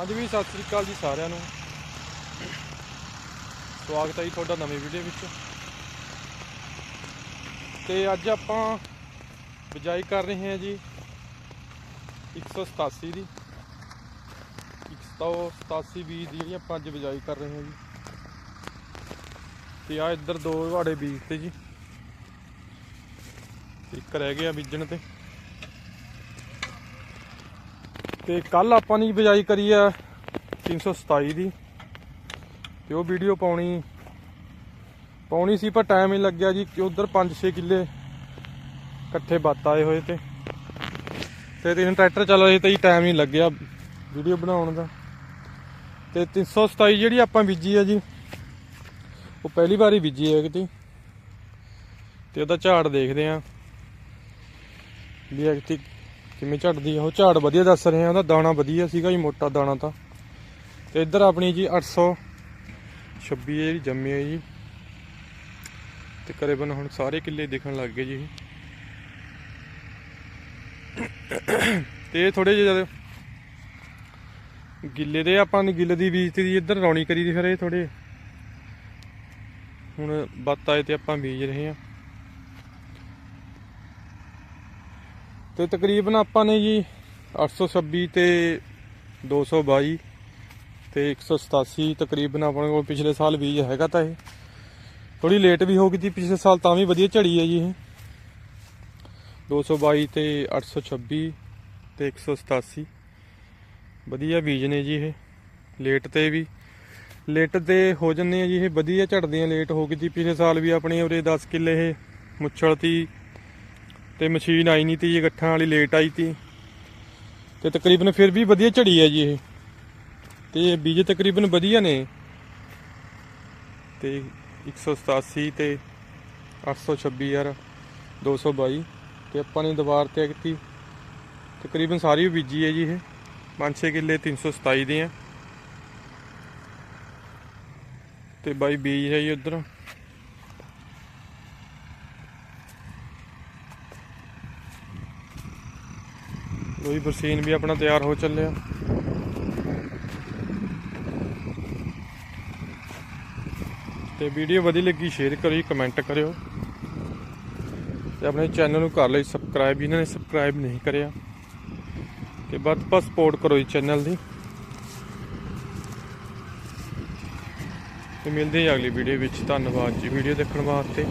ਹਾਂਜੀ ਵੀ ਸਤਿ ਸ੍ਰੀ ਅਕਾਲ ਜੀ ਸਾਰਿਆਂ ਨੂੰ। ਸਵਾਗਤ ਹੈ ਜੀ ਤੁਹਾਡਾ ਨਵੀਂ ਵੀਡੀਓ ਵਿੱਚ। ਤੇ ਅੱਜ ਆਪਾਂ ਬਿਜਾਈ ਕਰ ਰਹੇ ਹਾਂ ਜੀ 187 ਦੀ। 187 ਬੀਜ ਦੀ ਜਿਹੜੀ ਆਪਾਂ ਅੱਜ ਬਿਜਾਈ ਕਰ ਰਹੇ ਹਾਂ ਜੀ। ਤੇ ਆ ਇੱਧਰ ਦੋ ਵਾੜੇ ਬੀਜ ਤੇ ਜੀ। ਇੱਕ ਰਹਿ ਗਿਆ ਬੀਜਣ ਤੇ। ਤੇ ਕੱਲ ਆਪਾਂ ਨੇ ਬਿਜਾਈ ਕਰੀ ਆ 327 ਦੀ ਤੇ ਉਹ ਵੀਡੀਓ ਪਾਉਣੀ ਪਾਉਣੀ ਸੀ, ਪਰ ਟਾਈਮ ਹੀ ਲੱਗਿਆ ਜੀ, ਕਿ ਉਧਰ 5-6 ਕਿੱਲੇ ਇਕੱਠੇ ਬੱਤ ਆਏ ਹੋਏ ਤੇ। ਤੇ ਤਿੰਨ ਟਰੈਕਟਰ ਚੱਲ ਰਹੇ ਤੇ ਜੀ ਟਾਈਮ ਹੀ ਲੱਗਿਆ ਵੀਡੀਓ ਬਣਾਉਣ ਦਾ। ਤੇ 327 ਜਿਹੜੀ ਆਪਾਂ ਬੀਜੀ ਆ ਜੀ, ਉਹ ਪਹਿਲੀ ਵਾਰੀ ਬੀਜੀ ਹੈ ਕਿਤੇ। ਤੇ ਉਹਦਾ ਝਾੜ ਦੇਖਦੇ ਆ ਵੀ ਐਕਟੀ ਕਿਵੇਂ ਝੜਦੀ ਆ? ਉਹ ਝਾੜ ਵਧੀਆ ਦੱਸ ਰਹੇ ਆ, ਉਹਦਾ ਦਾਣਾ ਵਧੀਆ ਸੀਗਾ ਜੀ, ਮੋਟਾ ਦਾਣਾ ਤਾਂ। ਤੇ ਇੱਧਰ ਆਪਣੀ ਜੀ 826 ਜਿਹੜੀ ਜੰਮੀ ਹੈ ਜੀ। ਤੇ ਕਰੀਬਨ ਹੁਣ ਸਾਰੇ ਕਿੱਲੇ ਦਿਖਣ ਲੱਗ ਗਏ ਜੀ ਤੇ ਥੋੜੇ ਜਿਹੇ ਗਿੱਲੇ ਦੇ ਆਪਾਂ ਨੇ ਗਿੱਲੇ ਦੀ ਬੀਜਤੀ ਦੀ ਇੱਧਰ ਰੌਣੀ ਕਰੀ ਦੀ ਫਿਰ ਇਹ ਥੋੜੇ ਹੁਣ ਬੱਤ ਆਏ ਤੇ ਆਪਾਂ ਬੀਜ ਰਹੇ ਹਾਂ ਤੇ ਤਕਰੀਬਨ ਆਪਾਂ ਨੇ ਜੀ 826 ਤੇ 222 ਤੇ 187 ਤਕਰੀਬਨ ਆਪਣੇ ਕੋਲ ਪਿਛਲੇ ਸਾਲ ਬੀਜ ਹੈਗਾ ਤਾਂ ਇਹ। ਥੋੜੀ ਲੇਟ ਵੀ ਹੋ ਗਈ ਸੀ ਪਿਛਲੇ ਸਾਲ, ਤਾਂ ਵੀ ਵਧੀਆ ਝੜੀ ਹੈ ਜੀ ਇਹ। 222 ਤੇ 826 ਤੇ 187 ਵਧੀਆ ਬੀਜ ਨੇ ਜੀ ਇਹ। ਲੇਟ ਤੇ ਵੀ। ਲੇਟ ਤੇ ਹੋ ਜੰਨੇ ਆ ਜੀ ਇਹ, ਵਧੀਆ ਝੜਦੇ ਆ ਲੇਟ ਹੋ ਗਈ ਸੀ ਪਿਛਲੇ ਸਾਲ ਵੀ ਆਪਣੇ ਉਰੇ 10 ਕਿੱਲੇ ਇਹ ਮੁੱਛਲ ਤੀ। ਤੇ ਮਸ਼ੀਨ ਆਈ ਨਹੀਂ ਤੀ ਜੀ ਗੱਠਾਂ ਵਾਲੀ ਲੇਟ ਆਈ ਤੀ। ਤੇ ਤਕਰੀਬਨ ਫਿਰ ਵੀ ਵਧੀਆ ਝੜੀ ਹੈ ਜੀ ਇਹ। ਤੇ ਬੀਜ ਤਕਰੀਬਨ ਵਧੀਆ ਨੇ। ਤੇ 187 ਤੇ 826 ਯਾਰ 222 ਤੇ ਆਪਾਂ ਨੇ ਦੁਬਾਰ ਤੇ ਕੀਤੀ। ਤਕਰੀਬਨ ਸਾਰੀ ਬੀਜੀ ਹੈ ਜੀ ਇਹ। 5-6 ਕਿੱਲੇ 327 ਦੇ ਆ। ਤੇ ਬਾਈ ਬੀਜ ਹੈ ਜੀ ਉਧਰ। ਲੋਈ ਬਰਸੀਨ ਵੀ ਆਪਣਾ ਤਿਆਰ ਹੋ ਚੱਲਿਆ। ਤੇ ਵੀਡੀਓ ਵਧੀਆ ਲੱਗੀ, ਸ਼ੇਅਰ ਕਰਿਓ, ਕਮੈਂਟ ਕਰਿਓ। ਤੇ ਆਪਣੇ ਚੈਨਲ ਨੂੰ ਕਰ ਲਈ ਸਬਸਕ੍ਰਾਈਬ ਇਹਨਾਂ ਨੇ ਸਬਸਕ੍ਰਾਈਬ ਨਹੀਂ ਕਰਿਆ। ਤੇ ਵੱਧ ਤੋਂ ਵੱਧ ਸਪੋਰਟ ਕਰੋ ਇਸ ਚੈਨਲ ਦੀ। ਤੇ ਮਿਲਦੇ ਹਾਂ ਅਗਲੀ ਵੀਡੀਓ ਵਿੱਚ। ਧੰਨਵਾਦ ਜੀ, ਵੀਡੀਓ ਦੇਖਣ ਵਾਸਤੇ।